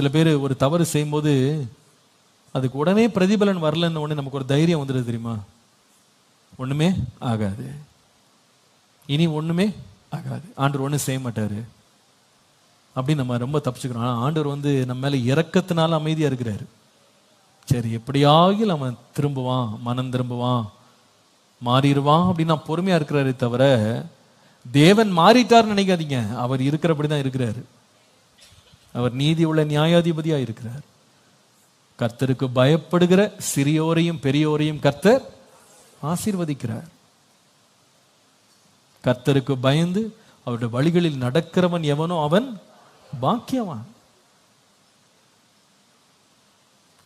சில பேர் ஒரு தவறு செய்யும்போது அதுக்கு உடனே பிரதிபலன் வரலன்னு உடனே நமக்கு ஒரு தைரியம் வந்துடுது தெரியுமா? ஒன்றுமே ஆகாது. இனி ஒன்றுமே ஆகாது. ஆண்டவர் ஒன்றும் செய்ய மாட்டார். அப்படின்னு நம்ம ரொம்ப தப்பிச்சுக்கிறோம். ஆனால் ஆண்டவர் வந்து நம்ம மேலே இறக்கத்தினால அமைதியாக இருக்கிறாரு. சரி எப்படியாகில் அவன் திரும்புவான் மனம் திரும்புவான் மாறிடுவான் அப்படின்னு நான் பொறுமையாக இருக்கிறாரே தவிர தேவன் மாறிட்டார்னு நினைக்காதீங்க. அவர் இருக்கிறபடி தான் இருக்கிறாரு. அவர் நீதி உள்ள நியாயாதிபதியா இருக்கிறார். கர்த்தருக்கு பயப்படுகிற சிறியோரையும் பெரியோரையும் கர்த்தர் ஆசீர்வதிக்கிறார். கர்த்தருக்கு பயந்து அவருடைய வழிகளில் நடக்கிறவன் எவனோ அவன் பாக்கியவான்.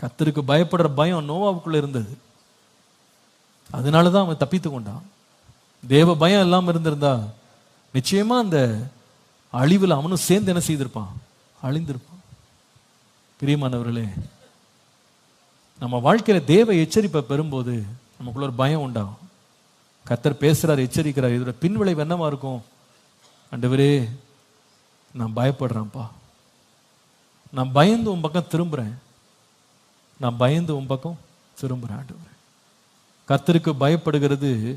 கர்த்தருக்கு பயப்படுற பயம் நோவாவுக்குள்ள இருந்தது. அதனாலதான் அவன் தப்பித்து கொண்டான். தேவ பயம் இல்லாம இருந்திருந்தா நிச்சயமா அந்த அழிவில் அவனும் சேர்ந்து என்ன செய்திருப்பான்? அழிந்திருப்பான் பிரியமானவர்களே நம்ம வாழ்க்கையில் தேவ எச்சரிப்பை பெறும்போது நமக்குள்ள ஒரு பயம் உண்டாகும். கத்தர் பேசுகிறார் எச்சரிக்கிறார். இதோட பின்விளைவு என்னவா இருக்கும்? அண்டவரே நான் பயப்படுறேன்ப்பா. நான் பயந்து உன் பக்கம் திரும்புகிறேன் நான் பயந்து உன் பக்கம் திரும்புகிறேன் ஆண்டவரே. கத்தருக்கு பயப்படுகிறது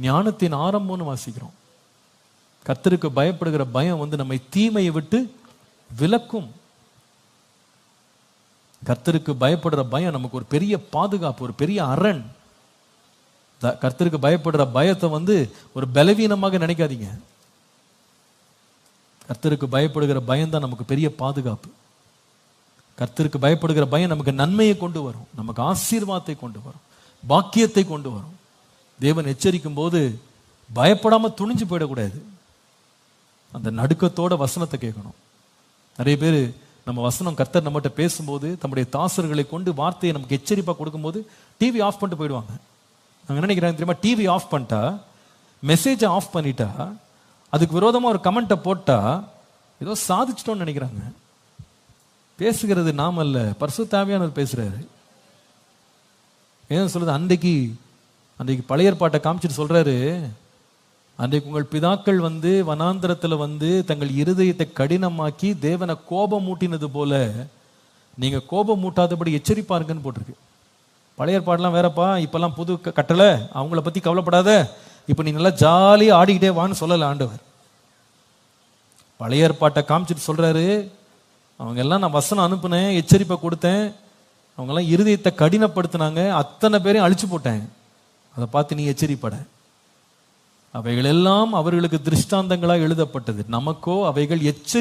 ஞானத்தின் ஆரம்பம்னு வாசிக்கிறோம். கத்தருக்கு பயப்படுகிற பயம் வந்து நம்மை தீமையை விட்டு விலக்கும் கர்த்தருக்கு பயப்படுற பயம் நமக்கு ஒரு பெரிய பாதுகாப்பு ஒரு பெரிய அரண். கர்த்தருக்கு பயப்படுற பயத்தை வந்து ஒரு பலவீனமாக நினைக்காதீங்க. கர்த்தருக்கு பயப்படுகிற பயம் தான் நமக்கு பெரிய பாதுகாப்பு. கர்த்தருக்கு பயப்படுகிற பயம் நமக்கு நன்மையை கொண்டு வரும். நமக்கு ஆசீர்வாதத்தை கொண்டு வரும். பாக்கியத்தை கொண்டு வரும். தேவன் எச்சரிக்கும் போது பயப்படாம துணிஞ்சு போயிடக்கூடாது. அந்த நடுக்கத்தோட வசனத்தை கேட்கணும். நிறைய பேர் நம்ம வசனம் கர்த்தர் நம்மகிட்ட பேசும்போது தம்முடைய தாசர்களை கொண்டு வார்த்தையை நமக்கு எச்சரிப்பாக கொடுக்கும்போது டிவி ஆஃப் பண்ணிட்டு போயிடுவாங்க. நாங்கள் என்ன நினைக்கிறாங்க தெரியுமா? டிவி ஆஃப் பண்ணிட்டா மெசேஜை ஆஃப் பண்ணிட்டா அதுக்கு விரோதமாக ஒரு கமெண்ட்டை போட்டா ஏதோ சாதிச்சிட்டோம்னு நினைக்கிறாங்க. பேசுகிறது நாம அல்ல பரிசு தேவையானவர் பேசுறாரு. ஏன் சொல்லுது அன்றைக்கு அன்றைக்கு பழைய ஏற்பாட்டை காமிச்சிட்டு சொல்றாரு அன்றைக்கு உங்கள் பிதாக்கள் வந்து வனாந்திரத்தில் வந்து தங்கள் இருதயத்தை கடினமாக்கி தேவனை கோபம் மூட்டினது போல நீங்கள் கோபம் மூட்டாதபடி எச்சரிப்பாருங்கன்னு போட்டிருக்கு. பழைய ஏற்பாடுலாம் வேறப்பா இப்போல்லாம் புது க- கட்டளை அவங்கள பற்றி கவலைப்படாத. இப்போ நீ நல்லா ஜாலியாக ஆடிக்கிட்டே வான்னு சொல்லலை ஆண்டவர். பழைய ஏற்பாட்டை காமிச்சிட்டு சொல்கிறாரு அவங்க எல்லாம் நான் வசனம் அனுப்புனேன் எச்சரிப்பை கொடுத்தேன். அவங்கெல்லாம் இருதயத்தை கடினப்படுத்தினாங்க. அத்தனை பேரையும் அழிச்சு போட்டேன். அதை பார்த்து நீ எச்சரிப்பட. அவைகள் எல்லாம் அவர்களுக்கு திருஷ்டாந்தங்களா எழுதப்பட்டது. நமக்கோ அவைகள் எச்சரி